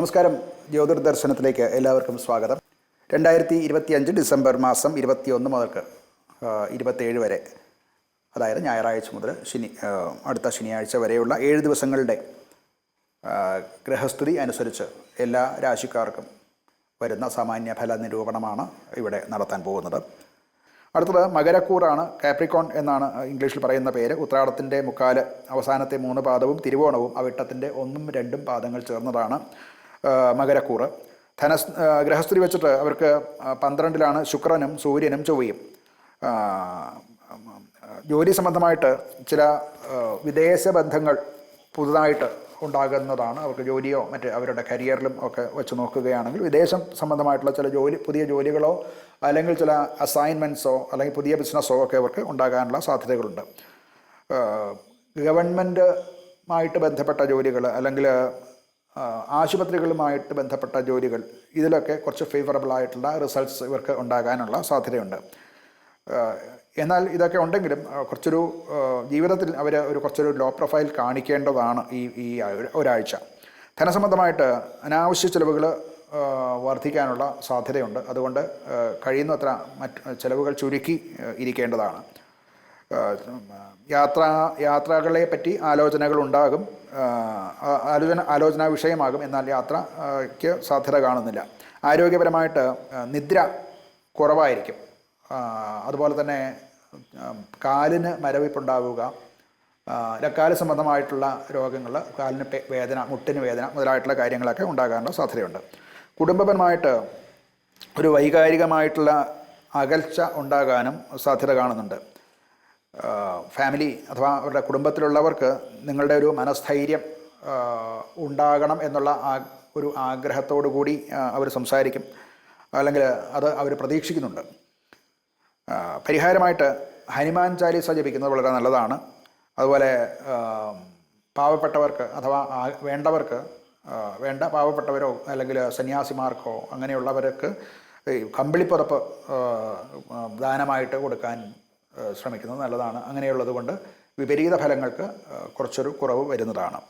നമസ്കാരം. ജ്യോതിർ ദർശനത്തിലേക്ക് എല്ലാവർക്കും സ്വാഗതം. രണ്ടായിരത്തി ഇരുപത്തി അഞ്ച് ഡിസംബർ മാസം ഇരുപത്തിയൊന്ന് മുതൽക്ക് ഇരുപത്തേഴ് വരെ അതായത് ഞായറാഴ്ച മുതൽ ശനി അടുത്ത ശനിയാഴ്ച വരെയുള്ള ഏഴ് ദിവസങ്ങളുടെ ഗ്രഹസ്ഥിതി അനുസരിച്ച് എല്ലാ രാശിക്കാർക്കും വരുന്ന സാമാന്യ ഫല നിരൂപണമാണ് ഇവിടെ നടത്താൻ പോകുന്നത്. അടുത്തത് മകരക്കൂറാണ്. കാപ്രിക്കോൺ എന്നാണ് ഇംഗ്ലീഷിൽ പറയുന്ന പേര്. ഉത്രാടത്തിന്റെ മുക്കാൽ അവസാനത്തെ മൂന്ന് പാദവും തിരുവോണവും അവിട്ടത്തിന്റെ ഒന്നും രണ്ടും പാദങ്ങൾ ചേർന്നതാണ്. മകരക്കൂറ്. ധനസ് ഗ്രഹസ്ഥിതി വെച്ചിട്ട് അവർക്ക് പന്ത്രണ്ടിലാണ് ശുക്രനും സൂര്യനും ചൊവ്വയും. ജോലി സംബന്ധമായിട്ട് ചില വിദേശ ബന്ധങ്ങൾ പുതുതായിട്ട് ഉണ്ടാകുന്നതാണ് അവർക്ക് ജോലിയോ മറ്റ് അവരുടെ കരിയറിലും ഒക്കെ വെച്ച് നോക്കുകയാണെങ്കിൽ വിദേശം സംബന്ധമായിട്ടുള്ള ചില ജോലി പുതിയ ജോലികളോ അല്ലെങ്കിൽ ചില അസൈൻമെന്റ്സോ അല്ലെങ്കിൽ പുതിയ ബിസിനസ്സോ ഒക്കെ അവർക്ക് ഉണ്ടാകാനുള്ള സാധ്യതകളുണ്ട്. ഗവൺമെന്റുമായിട്ട് ബന്ധപ്പെട്ട ജോലികൾ അല്ലെങ്കിൽ ആശുപത്രികളുമായിട്ട് ബന്ധപ്പെട്ട ജോലികൾ ഇതിലൊക്കെ കുറച്ച് ഫേവറബിൾ ആയിട്ടുള്ള റിസൾട്ട്സ് ഇവർക്ക് ഉണ്ടാകാനുള്ള സാധ്യതയുണ്ട്. എന്നാൽ ഇതൊക്കെ ഉണ്ടെങ്കിലും കുറച്ചൊരു ജീവിതത്തിൽ അവർ ഒരു കുറച്ചൊരു ലോ പ്രൊഫൈൽ കാണിക്കേണ്ടതാണ് ഈ ഈ ഒരു- ഒരാഴ്ച. ധനസംബന്ധമായിട്ട് അനാവശ്യ ചിലവുകൾ വർദ്ധിക്കാനുള്ള സാധ്യതയുണ്ട്. അതുകൊണ്ട് കഴിയുന്നത്ര മറ്റ് ചിലവുകൾ ചുരുക്കി ഇരിക്കേണ്ടതാണ്. യാത്ര യാത്രകളെ പറ്റി ആലോചനകൾ ഉണ്ടാകും. ആലോചന ആലോചനാ വിഷയമാകും. എന്നാൽ യാത്രയ്ക്ക് സാധ്യത കാണുന്നില്ല. ആരോഗ്യപരമായിട്ട് നിദ്ര കുറവായിരിക്കും. അതുപോലെ തന്നെ കാലിന് മരവിപ്പുണ്ടാവുക രക്കാല സംബന്ധമായിട്ടുള്ള രോഗങ്ങൾ കാലിന് വേദന മുട്ടിന് വേദന മുതലായിട്ടുള്ള കാര്യങ്ങളൊക്കെ ഉണ്ടാകാനുള്ള സാധ്യതയുണ്ട്. കുടുംബപരമായിട്ട് ഒരു വൈകാരികമായിട്ടുള്ള അകൽച്ച ഉണ്ടാകാനും സാധ്യത കാണുന്നുണ്ട്. ഫാമിലി അഥവാ അവരുടെ കുടുംബത്തിലുള്ളവർക്ക് നിങ്ങളുടെ ഒരു മനസ്ഥൈര്യം ഉണ്ടാകണം എന്നുള്ള ആ ഒരു ആഗ്രഹത്തോടു കൂടി അവർ സംസാരിക്കും. അല്ലെങ്കിൽ അത് അവർ പ്രതീക്ഷിക്കുന്നുണ്ട്. പരിഹാരമായിട്ട് ഹനുമാൻ ചാലീസ ജപിക്കുന്നത് വളരെ നല്ലതാണ്. അതുപോലെ പാവപ്പെട്ടവർക്ക് അഥവാ വേണ്ടവർക്ക് വേണ്ട പാവപ്പെട്ടവരോ അല്ലെങ്കിൽ സന്യാസിമാർക്കോ അങ്ങനെയുള്ളവർക്ക് കമ്പിളിപ്പുറപ്പ് ദാനമായിട്ട് കൊടുക്കാൻ ശ്രമിക്കുന്നത് നല്ലതാണ്. അങ്ങനെയുള്ളത് കൊണ്ട് വിപരീത ഫലങ്ങൾക്ക് കുറച്ചൊരു കുറവ് വരുന്നതാണ്.